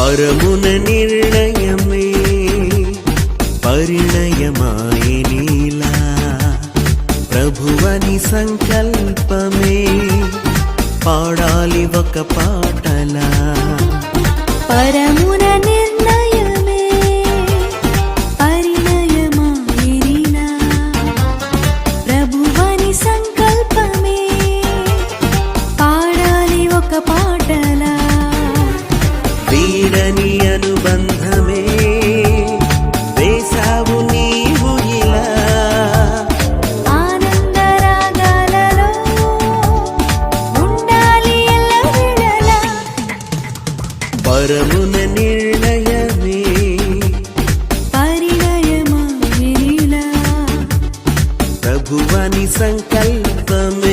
పరమున నిర్ణయమే పరిణయమాయ నీలా. ప్రభువని సంకల్పమే పాడాలి ఒక పాటలా. పరమున నిర్ణయమే పరిణయమాయిరినా ప్రభువని సంకల్పమే పాడాలి ఒక వీడని అనుబంధమే. వేసావు నీవు ఇలా. ఆనందరాగాలలో ఉండాలి పరమున నిర్ణయమే. పరిణయమా ప్రభువని సంకల్పమే.